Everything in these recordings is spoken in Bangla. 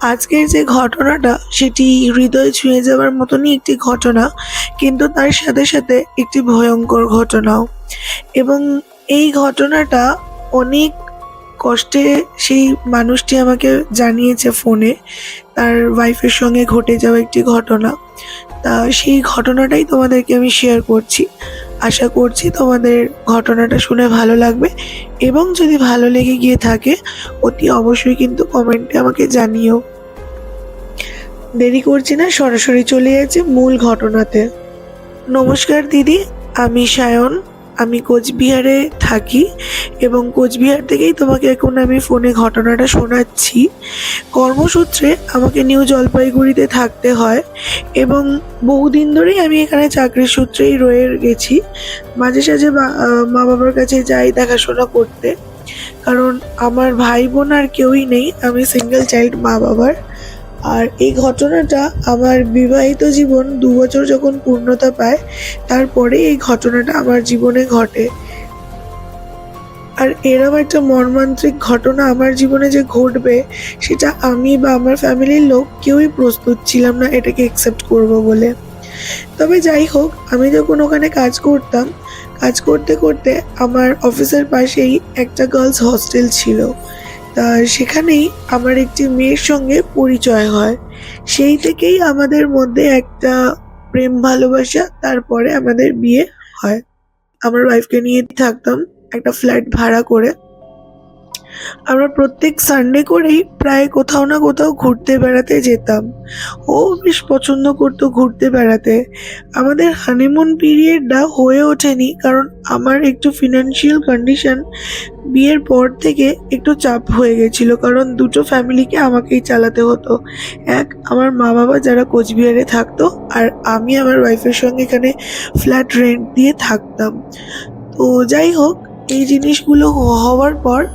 আজকের যে ঘটনাটা, সেটি হৃদয় ছুঁয়ে যাওয়ার মতনই একটি ঘটনা, কিন্তু তার সাথে সাথে একটি ভয়ঙ্কর ঘটনাও। এবং এই ঘটনাটা অনেক কষ্টে সেই মানুষটি আমাকে জানিয়েছে ফোনে, তার ওয়াইফের সঙ্গে ঘটে যাওয়া একটি ঘটনা। তা সেই ঘটনাটাই তোমাদেরকে আমি শেয়ার করছি। আশা করছি তোমাদের ঘটনাটা শুনে ভালো লাগবে। এবং যদি ভালো লেগে গিয়ে থাকে, অতি অবশ্যই কিন্তু কমেন্টে আমাকে জানিও। দেরি করছি না, সরাসরি চলে যাচ্ছে মূল ঘটনাতে। নমস্কার দিদি, আমি সায়ন। আমি কোচবিহারে থাকি এবং কোচবিহার থেকেই তোমাকে এখন আমি ফোনে ঘটনাটা শোনাচ্ছি। কর্মসূত্রে আমাকে নিউ জলপাইগুড়িতে থাকতে হয় এবং বহুদিন ধরেই আমি এখানে চাকরির সূত্রেই রয়ে গেছি। মাঝে সাঝে মা বাবার কাছে যাই দেখাশোনা করতে। কারণ আমার ভাই বোন আর কেউই নেই, আমি সিঙ্গেল চাইল্ড মা বাবার আর এই ঘটনাটা আমার বিবাহিত জীবন দু বছর যখন পূর্ণতা পায় তারপরে এই ঘটনাটা আমার জীবনে ঘটে। আর এরম একটা মর্মান্তিক ঘটনা আমার জীবনে যে ঘটবে, সেটা আমি বা আমার ফ্যামিলির লোক কেউই প্রস্তুত ছিলাম না এটাকে অ্যাকসেপ্ট করব বলে। তবে যাই হোক, আমি যখন ওখানে কাজ করতাম। কাজ করতে করতে আমার অফিসের পাশেই একটা গার্লস হস্টেল ছিল। সেখানেই আমার একটি মেয়ের সঙ্গে পরিচয় হয়। সেই থেকেই আমাদের মধ্যে একটা প্রেম ভালোবাসা, তারপরে আমাদের বিয়ে হয়। আমার ওয়াইফকে নিয়ে থাকতাম একটা ফ্ল্যাট ভাড়া করে। আমরা প্রত্যেক সানডে করেই প্রায় কোথাও না কোথাও ঘুরতে বেড়াতে যেতাম। ও বেশ পছন্দ করতো ঘুরতে বেড়াতে। আমাদের হানিমুন পিরিয়ডটা হয়ে ওঠেনি কারণ আমার একটু ফিনান্সিয়াল কন্ডিশন বিয়ের পর থেকে একটু চাপ হয়ে গেছিল কারণ দুটো ফ্যামিলিকে আমাকেই চালাতে হতো। এক, আমার মা বাবা যারা কোচবিহারে থাকতো আর আমি আমার ওয়াইফের সঙ্গে এখানে ফ্ল্যাট রেন্ট দিয়ে থাকতাম। তো যাই হোক, এই জিনিসগুলো হওয়ার পর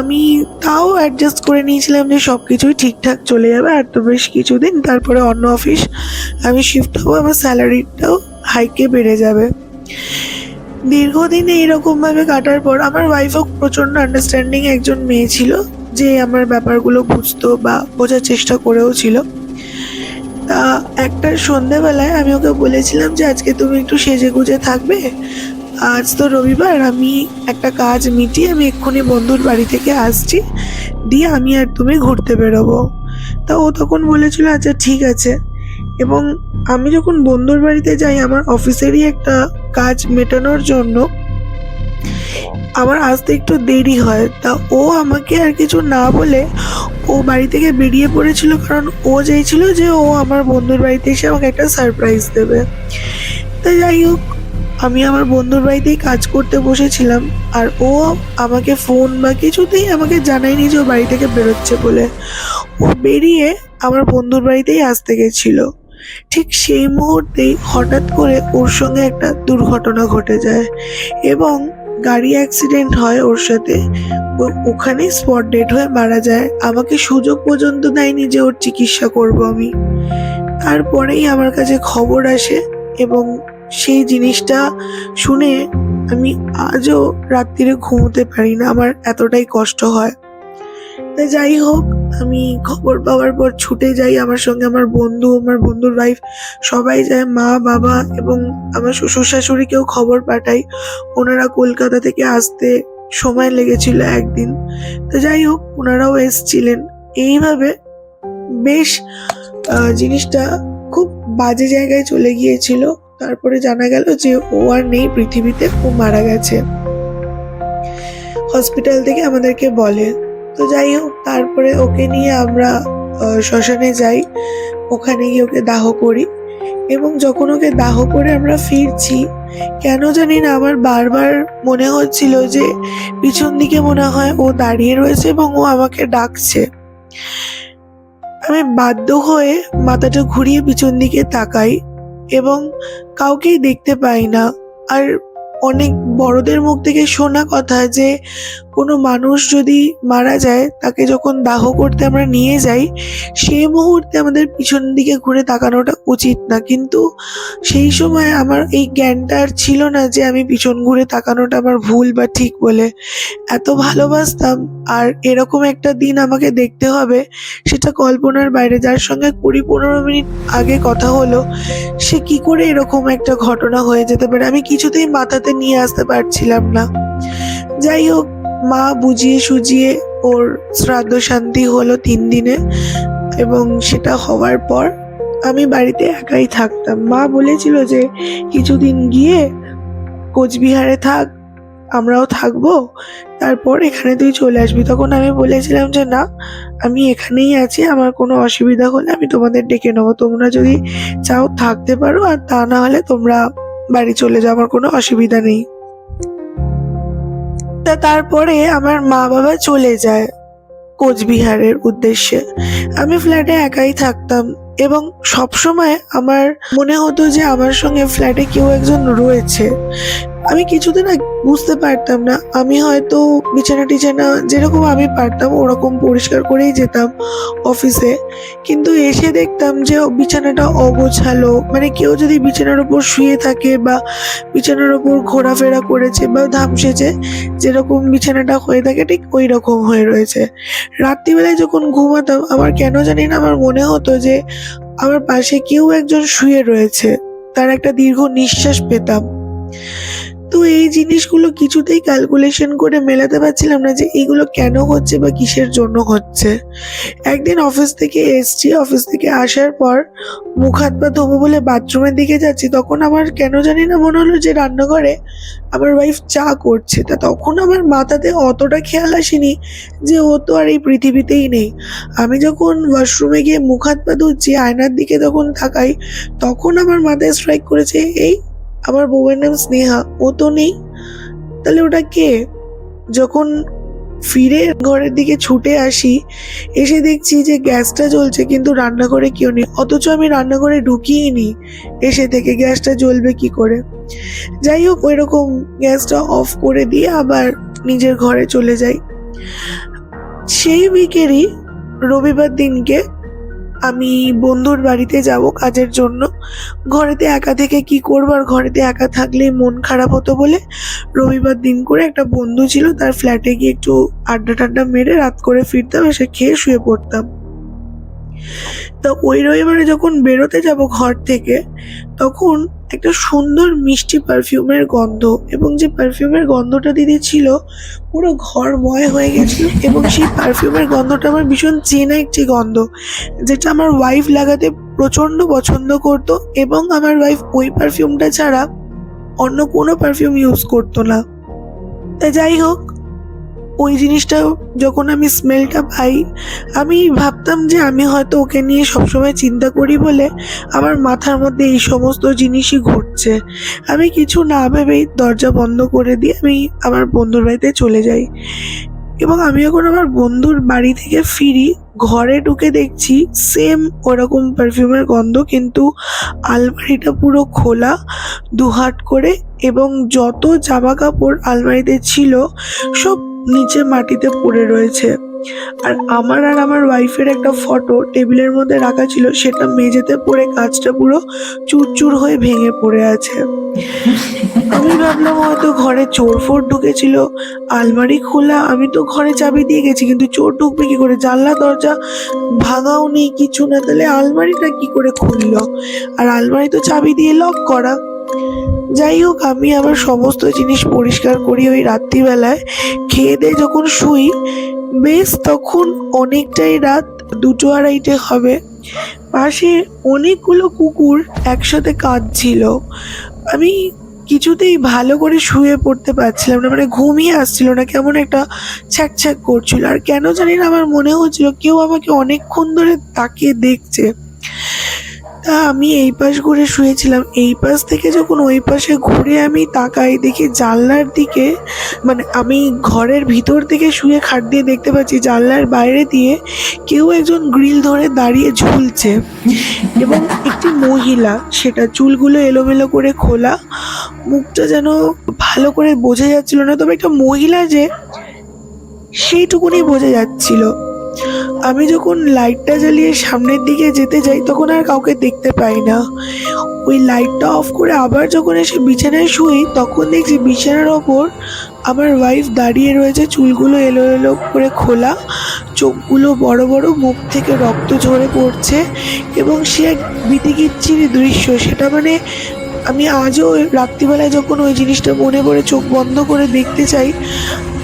আমি তাও অ্যাডজাস্ট করে নিয়েছিলাম যে সব কিছুই ঠিকঠাক চলে যাবে আর তো বেশ কিছুদিন, তারপরে অন্য অফিস আমি শিফট হব, আমার স্যালারিটাও হাইকে বেড়ে যাবে। দীর্ঘদিন এইরকমভাবে কাটার পর আমার ওয়াইফও প্রচণ্ড আন্ডারস্ট্যান্ডিং একজন মেয়ে ছিল, যে আমার ব্যাপারগুলো বুঝতো বা বোঝার চেষ্টা করেও ছিল। তা একটা সন্ধেবেলায় আমি ওকে বলেছিলাম যে আজকে তুমি একটু সেজে গুজে থাকবে আজ তো রবিবার, আমি একটা কাজ মিটিয়ে আমি এক্ষুনি বন্ধুর বাড়ি থেকে আসছি। দিয়ে আমি আর তুমি ঘুরতে বেরোবো। তা ও তখন বলেছিল আচ্ছা ঠিক আছে। এবং আমি যখন বন্ধুর বাড়িতে যাই, আমার অফিসেরই একটা কাজ মেটানোর জন্য আমার আসতে একটু দেরি হয়। তা ও আমাকে আর কিছু না বলে ও বাড়ি থেকে বেরিয়ে পড়েছিল, কারণ ও চাইছিল যে ও আমার বন্ধুর বাড়িতে এসে আমাকে একটা সারপ্রাইজ দেবে। তা যাই হোক আমি আমার বন্ধুর বাড়িতেই কাজ করতে বসেছিলাম, আর ও আমাকে ফোন বা কিছুতেই আমাকে জানায়নি যে ও বাড়ি থেকে বেরোচ্ছে বলে। ও বেরিয়ে আমার বন্ধুর বাড়িতেই আসতে গেছিল। ঠিক সেই মুহূর্তেই হঠাৎ করে ওর সঙ্গে একটা দুর্ঘটনা ঘটে যায় এবং গাড়ি অ্যাক্সিডেন্ট হয় ওর সাথে। ও ওখানেই স্পট ডেট হয়ে মারা যায়। আমাকে সুযোগ পর্যন্ত দেয়নি যে ওর চিকিৎসা করব আমি। তারপরেই আমার কাছে খবর আসে এবং সেই জিনিসটা শুনে আমি আজও রাত্রিরে ঘুমোতে পারি না, আমার এতটাই কষ্ট হয়। তা যাই হোক, আমি খবর পাওয়ার পর ছুটে যাই আমার সঙ্গে, আমার বন্ধু, আমার বন্ধুর ওয়াইফ সবাই যায়, মা, বাবা এবং আমার শ্বশুর শাশুড়িকেও খবর পাঠাই। ওনারা কলকাতা থেকে আসতে সময় লেগেছিল একদিন। তো যাই হোক, ওনারাও এসছিলেন। এইভাবে বেশ জিনিসটা খুব বাজে জায়গায় চলে গিয়েছিল। তারপরে জানা গেল যে ও আর নেই, পৃথিবীতে ও মারা গেছে। হসপিটাল থেকে আমাদেরকে বলে, তো যাই হোক, তারপরে ওকে নিয়ে আমরা শ্মশানে যাই, ওখানে গিয়ে ওকে দাহ করি এবং যখন ওকে দাহ করে আমরা ফিরছি, কেন জানি না আমার বারবার মনে হচ্ছিল যে পিছন দিকে মনে হয় ও দাঁড়িয়ে রয়েছে এবং ও আমাকে ডাকছে। আমি বাধ্য হয়ে মাথাটা ঘুরিয়ে পিছন দিকে তাকাই। এবং কাউকেই দেখতে পাই না। আর অনেক বড়দের মুখ থেকে শোনা কথা যে, কোনো মানুষ যদি মারা যায়, তাকে যখন দাহ করতে আমরা নিয়ে যাই সেই মুহূর্তে আমাদের পিছন দিকে ঘুরে তাকানোটা উচিত না। কিন্তু সেই সময় আমার এই জ্ঞানটা আর ছিল না যে, আমি পিছন ঘুরে তাকানোটা আমার ভুল বা ঠিক বলে। এত ভালোবাসতাম আর এরকম একটা দিন আমাকে দেখতে হবে, সেটা কল্পনার বাইরে। যার সঙ্গে কুড়ি পনেরো মিনিট আগে কথা হলো, সে কি করে এরকম একটা ঘটনা হয়ে যেতে পারে? আমি কিছুতেই মাথাতে নিয়ে আসতে পারছিলাম না। যাই হোক, মা বুঝিয়ে সুজিয়ে ওর শ্রাদ্ধ শান্তি হলো তিন দিনে এবং সেটা হওয়ার পর আমি বাড়িতে একাই থাকতাম। মা বলেছিল যে কিছুদিন গিয়ে কোচবিহারে থাক, আমরাও থাকব, তারপর এখানে তুই চলে আসবি। তখন আমি বলেছিলাম যে না, আমি এখানেই আছি, আমার কোনো অসুবিধা হলে আমি তোমাদের ডেকে নেব। তোমরা যদি চাও থাকতে পারো, আর তা না হলে তোমরা বাড়ি চলে যাওয়ার কোনো অসুবিধা নেই। তা তারপরে আমার মা বাবা চলে যায় কোচবিহারের উদ্দেশ্যে। আমি ফ্ল্যাটে একাই থাকতাম এবং সবসময় আমার মনে হতো যে আমার সঙ্গে ফ্ল্যাটে কেউ একজন রয়েছে। আমি কিছুদিন বুঝতে পারতাম না। আমি হয়তো বিছানা টিছানা যেরকম আমি পারতাম ওরকম পরিষ্কার করেই যেতাম অফিসে কিন্তু এসে দেখতাম যে বিছানাটা অগোছালো। মানে কেউ যদি বিছানার ওপর শুয়ে থাকে বা বিছানার ওপর ঘোরাফেরা করেছে বা ধামসেছে, যেরকম বিছানাটা হয়ে থাকে, ঠিক ওই রকম হয়ে রয়েছে। রাত্রিবেলায় যখন ঘুমাতাম, আমার কেন জানি না, আমার মনে হতো যে আমার পাশে কেউ একজন শুয়ে রয়েছে। তার একটা দীর্ঘ নিঃশ্বাস পেতাম। তো এই জিনিসগুলো কিছুতেই ক্যালকুলেশন করে মেলাতে পারছিলাম না যে এগুলো কেন হচ্ছে বা কিসের জন্য হচ্ছে। একদিন অফিস থেকে এসছি অফিস থেকে আসার পর মুখ হাত পা ধোবো বলে বাথরুমের দিকে যাচ্ছি, তখন আমার কেন জানি না মনে হলো যে রান্নাঘরে আমার ওয়াইফ চা করছে। তা তখন আমার মাথাতে অতটা খেয়াল আসেনি যে ও তো আর এই পৃথিবীতেই নেই। আমি যখন ওয়াশরুমে গিয়ে মুখ হাত পা ধুচ্ছি, আয়নার দিকে তখন থাকাই তখন আমার মাথায় স্ট্রাইক করেছে, এই আমার বউয়ের নাম স্নেহা, ও তো নেই। তাহলে ওটা কে? যখন ফিরে ঘরের দিকে ছুটে আসি, এসে দেখছি যে গ্যাসটা জ্বলছে কিন্তু রান্নাঘরে কেউ নেই। অথচ আমি রান্নাঘরে ঢুকিয়ে নি এসে থেকে গ্যাসটা জ্বলবে কি করে? যাই হোক ওই রকম গ্যাসটা অফ করে দিয়ে আবার নিজের ঘরে চলে যাই। সেই উইকেরই রবিবার দিনকে আমি বন্ধুর বাড়িতে যাব কাজের জন্য। ঘরেতে একা থেকে কি করব আর ঘরেতে একা থাকলে মন খারাপ হতো বলে? রবিবার দিন করে একটা বন্ধু ছিল, তার ফ্ল্যাটে গিয়ে একটু আড্ডা টাড্ডা মেরে রাত করে ফিরতাম, এসে খেয়ে শুয়ে পড়তাম। তা ওই রবিবারে যখন বেরোতে যাব ঘর থেকে, তখন একটা সুন্দর মিষ্টি পারফিউমের গন্ধ এবং যে পারফিউমের গন্ধটা দিদি ছিল, পুরো ঘরময় হয়ে গেছিল এবং সেই পারফিউমের গন্ধটা আমার ভীষণ চেনা একটি গন্ধ, যেটা আমার ওয়াইফ লাগাতে প্রচণ্ড পছন্দ করতো এবং আমার ওয়াইফ ওই পারফিউমটা ছাড়া অন্য কোনো পারফিউম ইউজ করতো না। তা যাই হোক ওই জিনিসটা যখন আমি স্মেলটা পাই, আমি ভাবতাম যে আমি হয়তো ওকে নিয়ে সবসময় চিন্তা করি বলে আমার মাথার মধ্যে এই সমস্ত জিনিসই ঘটছে আমি কিছু না ভেবেই দরজা বন্ধ করে দিয়ে আমি আমার বন্ধুর বাড়িতে চলে যাই। এবং আমি যখন আমার বন্ধুর বাড়ি থেকে ফিরি, ঘরে ঢুকে দেখছি সেম ওরকম পারফিউমের গন্ধ, কিন্তু আলমারিটা পুরো খোলা দুহাট করে এবং যত জামা কাপড় আলমারিতে ছিল, সব নিচে মাটিতে পড়ে রয়েছে। আর আমার আর আমার ওয়াইফের একটা ফটো টেবিলের মধ্যে রাখা ছিল, সেটা মেঝেতে পড়ে কাঁচটা পুরো চুরচুর হয়ে ভেঙে পড়ে আছে। আমি ভাবলাম হয়তো ঘরে চোর ফোর ঢুকেছিল, আলমারি খোলা, আমি তো ঘরে চাবি দিয়ে গেছি, কিন্তু চোর ঢুকবে কি করে? জানলা, দরজা ভাঙাও নেই কিছু না, তাহলে আলমারিটা কি করে খুললো? আর আলমারি তো চাবি দিয়ে লক করা। যাই হোক, আমি আমার সমস্ত জিনিস পরিষ্কার করি ওই রাত্রিবেলায়। খেয়ে দিয়ে যখন শুই, বেশ তখন অনেকটাই রাত দুটো আড়াইটে হবে। পাশে অনেকগুলো কুকুর একসাথে কাঁদছিল। আমি কিছুতেই ভালো করে শুয়ে পড়তে পারছিলাম না মানে ঘুমিয়ে আসছিল না, কেমন একটা ছ্যাক ছ্যাক করছিল। আর কেন জানি না, আমার মনে হচ্ছিল কেউ আমাকে অনেকক্ষণ ধরে তাকিয়ে দেখছে। তা আমি এই পাশ ঘুরে শুয়েছিলাম। এই পাশ থেকে যখন ওই পাশে ঘুরে আমি তাকাই, দেখি জানলার দিকে মানে আমি ঘরের ভিতর থেকে শুয়ে খাট দিয়ে দেখতে পাচ্ছি জানলার বাইরে দিয়ে কেউ একজন গ্রিল ধরে দাঁড়িয়ে ঝুলছে। এবং একটি মহিলা, সেটা চুলগুলো এলোমেলো করে খোলা, মুখটা যেন ভালো করে বোঝা যাচ্ছিল না, তবে একটা মহিলা যে সেইটুকুনি বোঝা যাচ্ছিল। আমি যখন লাইটটা জ্বালিয়ে সামনের দিকে যেতে যাই, তখন আর কাউকে দেখতে পাই না। ওই লাইটটা অফ করে আবার যখন এসে বিছানায় শুই, তখন দেখছি বিছানার ওপর আমার ওয়াইফ দাঁড়িয়ে রয়েছে, চুলগুলো এলো এলো করে খোলা। চোখগুলো বড় বড়, মুখ থেকে রক্ত ঝরে পড়ছে এবং সে এক বিতিকিচ্ছিরি দৃশ্য। সেটা মানে আমি আজও রাত্রিবেলায় যখন ওই জিনিসটা মনে পড়ে, চোখ বন্ধ করে দেখতে চাই,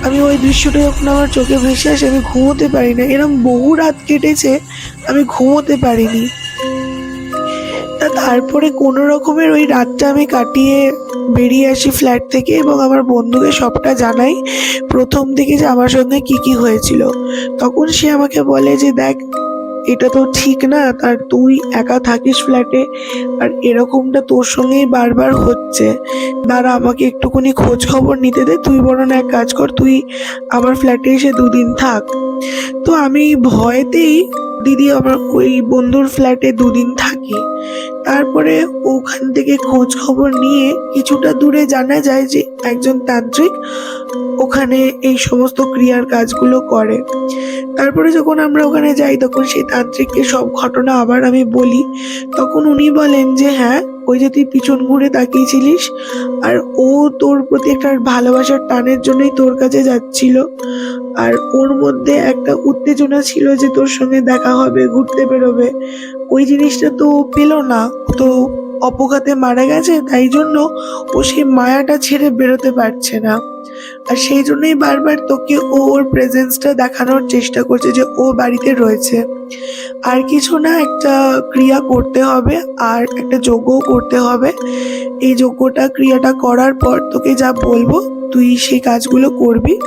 আমি ওই দৃশ্যটা যখন আমার চোখে ভেসে আসে, আমি ঘুমোতে পারি না। এরম বহু রাত কেটেছে, আমি ঘুমোতে পারিনি। তা তারপরে কোনো রকমের ওই রাতটা আমি কাটিয়ে বেরিয়ে আসি ফ্ল্যাট থেকে এবং আমার বন্ধুকে সবটা জানাই প্রথম থেকে যে আমার সঙ্গে কি কি হয়েছিল। তখন সে আমাকে বলে যে, দেখ এটা তো ঠিক না তার তুই একা থাকিস ফ্ল্যাটে আর এরকমটা তোর সঙ্গেই বারবার হচ্ছে। দাঁড়া, আমাকে একটুখানি খোঁজ খবর নিতে দে, তুই বরং এক কাজ কর, তুই আমার ফ্ল্যাটে এসে দুদিন থাক। তো আমি ভয়েতেই দিদি আমার ওই বন্ধুর ফ্ল্যাটে দুদিন থাকে। তারপরে ওখান থেকে খোঁজ খবর নিয়ে কিছুটা দূরে জানা যায় যে একজন তান্ত্রিক ওখানে এই সমস্ত ক্রিয়ার কাজগুলো করে। তারপরে যখন আমরা ওখানে যাই, তখন সেই তান্ত্রিককে সব ঘটনা আবার আমি বলি। তখন উনি বলেন যে হ্যাঁ ওই যে তুই পিছন ঘুরে তাকিয়েছিলিস? আর ও তোর প্রতি একটা ভালোবাসার টানের জন্যই তোর কাছে যাচ্ছিল। আর ওর মধ্যে একটা উত্তেজনা ছিল যে তোর সঙ্গে দেখা হবে, ঘুরতে বেরোবে। ওই জিনিসটা তো পেল না। তো অপঘাতে মারা গেছে, তাই জন্য ও সেই মায়াটা ছেড়ে বেরোতে পারছে না। আর সেই জন্যই বারবার তোকে ও ওর প্রেজেন্সটা দেখানোর চেষ্টা করছে যে ও বাড়িতে রয়েছে। আর কিছু না, একটা ক্রিয়া করতে হবে, আর একটা যজ্ঞও করতে হবে। এই যজ্ঞটা, ক্রিয়াটা করার পর তোকে যা বলব, তুই সেই কাজগুলো করবি।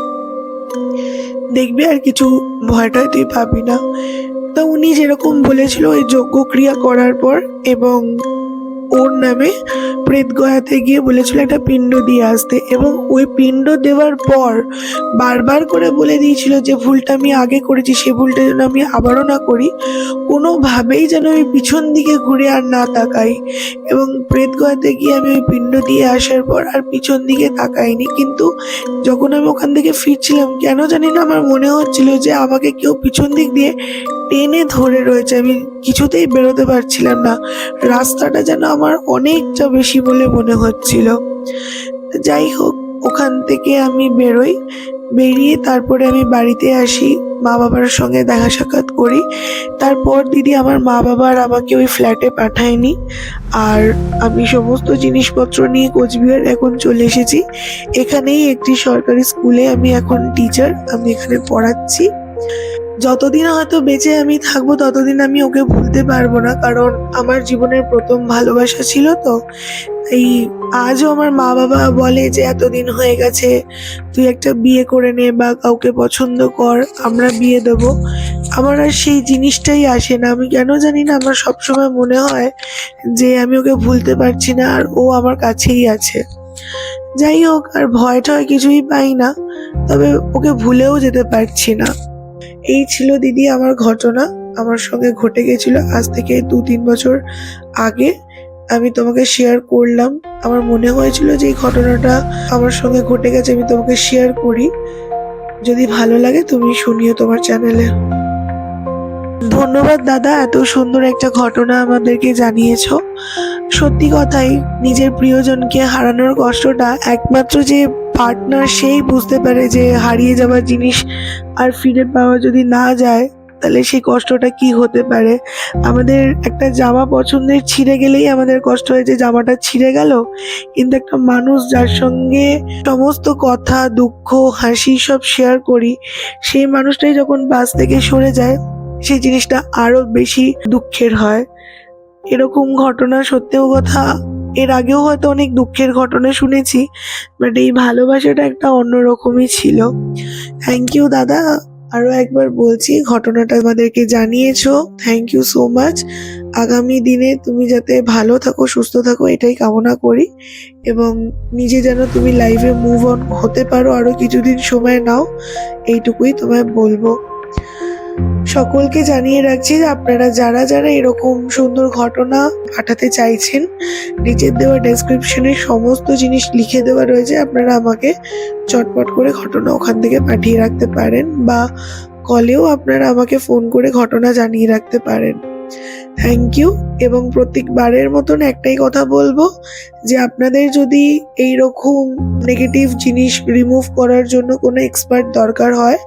দেখবি আর কিছু ভয়টাই তুই পাবি না। তা উনি যেরকম বলেছিল ওই যজ্ঞ ক্রিয়া করার পর এবং ওর নামে প্রেত গয়াতে গিয়ে বলেছিল একটা পিণ্ড দিয়ে আসতে এবং ওই পিণ্ড দেওয়ার পর বারবার করে বলে দিয়েছিল যে ভুলটা আমি আগে করেছি, সে ভুলটা যেন আমি আবারও না করি। কোনোভাবেই যেন আমি পিছন দিকে ঘুরে আর না তাকাই এবং প্রেত গয়াতে গিয়ে আমি ওই পিণ্ড দিয়ে আসার পর আর পিছন দিকে তাকাইনি। কিন্তু যখন আমি ওখান থেকে ফিরছিলাম, কেন জানি না আমার মনে হচ্ছিল যে আমাকে কেউ পিছন দিক দিয়ে টেনে ধরে রয়েছে। আমি কিছুতেই বেরোতে পারছিলাম না। রাস্তাটা যেন আমার অনেকটা বেশি বলে মনে হচ্ছিল। যাই হোক ওখান থেকে আমি বেরোই। বেরিয়ে তারপরে আমি বাড়িতে আসি মা বাবার সঙ্গে দেখা সাক্ষাৎ করি। তারপর দিদি আমার মা বাবা আর আমাকে ওই ফ্ল্যাটে পাঠায়নি। আর আমি সমস্ত জিনিসপত্র নিয়ে কোচবিহার এখন চলে এসেছি। এখানেই একটি সরকারি স্কুলে আমি এখন টিচার আমি এখানে পড়াচ্ছি। যতদিন হয়তো বেঁচে আমি থাকব, ততদিন আমি ওকে ভুলতে পারব না, কারণ আমার জীবনের প্রথম ভালোবাসা ছিল তো। এই আজও আমার মা বাবা বলে যে, এতদিন হয়ে গেছে, তুই একটা বিয়ে করে নে বা কাউকে পছন্দ কর, আমরা বিয়ে দেব। আমার আর সেই জিনিসটাই আসে না। আমি কেন জানি না, আমার সবসময় মনে হয় যে, আমি ওকে ভুলতে পারছি না আর ও আমার কাছেই আছে। যাই হোক, আর ভয় টয় কিছুই পাই না, তবে ওকে ভুলেও যেতে পারছি না। এই ছিল দিদি আমার ঘটনা। আমার সঙ্গে ঘটে গেছিল আজ থেকে দু তিন বছর আগে। আমি তোমাকে শেয়ার করলাম। আমার মনে হয়েছিল যে এই ঘটনাটা আমার সঙ্গে ঘটে গেছে, আমি তোমাকে শেয়ার করি। যদি ভালো লাগে তুমি শুনিও তোমার চ্যানেলে ধন্যবাদ দাদা, এত সুন্দর একটা ঘটনা আমাদেরকে জানিয়েছো। সত্যি কথাই, নিজের প্রিয়জনকে হারানোর কষ্টটা একমাত্র যে পার্টনার সেই বুঝতে পারে যে হারিয়ে যাওয়ার জিনিস আর ফিরে পাওয়া যদি না যায়, তাহলে সেই কষ্টটা কি হতে পারে? আমাদের একটা জামা পছন্দের ছিঁড়ে গেলেই আমাদের কষ্ট হয় যে জামাটা ছিঁড়ে গেল। কিন্তু একটা মানুষ যার সঙ্গে সমস্ত কথা, দুঃখ, হাসি সব শেয়ার করি, সেই মানুষটাই যখন বাস থেকে সরে যায়, সেই জিনিসটা আরও বেশি দুঃখের হয়। এরকম ঘটনা সত্যিও কথা? এর আগেও হয়তো অনেক দুঃখের ঘটনা শুনেছি বাট এই ভালোবাসাটা একটা অন্যরকমই ছিল। থ্যাংক ইউ দাদা। আরও একবার বলছি, ঘটনাটা আমাদেরকে জানিয়েছো। থ্যাংক ইউ সো মাচ আগামী দিনে তুমি যাতে ভালো থাকো, সুস্থ থাকো, এটাই কামনা করি। এবং নিজে যেন তুমি লাইফে মুভ অন হতে পারো আরও কিছুদিন সময় নাও, এইটুকুই তোমায় বলব। সকলকে জানিয়ে রাখছি যে আপনারা যারা যারা এরকম সুন্দর ঘটনা পাঠাতে চাইছেন, নিচের দেওয়া ডেসক্রিপশনে সমস্ত জিনিস লিখে দেওয়া রয়েছে, আপনারা আমাকে চটপট করে ঘটনা ওখান থেকে পাঠিয়ে রাখতে পারেন বা কলেও আপনারা আমাকে ফোন করে ঘটনা জানিয়ে রাখতে পারেন। থ্যাংক ইউ এবং প্রত্যেকবারের মতন একটাই কথা বলব যে আপনাদের যদি এই রকম নেগেটিভ জিনিস রিমুভ করার জন্য কোনো এক্সপার্ট দরকার হয়,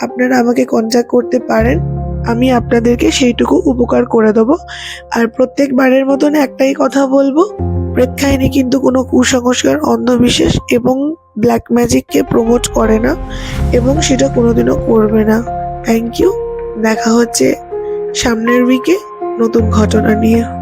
আপনারা আমাকে কন্ট্যাক্ট করতে পারেন। আমি আপনাদেরকে সেইটুকু উপকার করে দেবো। আর প্রত্যেকবারের মতন একটাই কথা বলব প্রেক্ষাহিনী কিন্তু কোনো কুসংস্কার, অন্ধবিশ্বাস এবং ব্ল্যাক ম্যাজিককে প্রমোট করে না এবং সেটা কোনোদিনও করবে না। থ্যাংক ইউ দেখা হচ্ছে সামনের উইকে নতুন ঘটনা নিয়ে।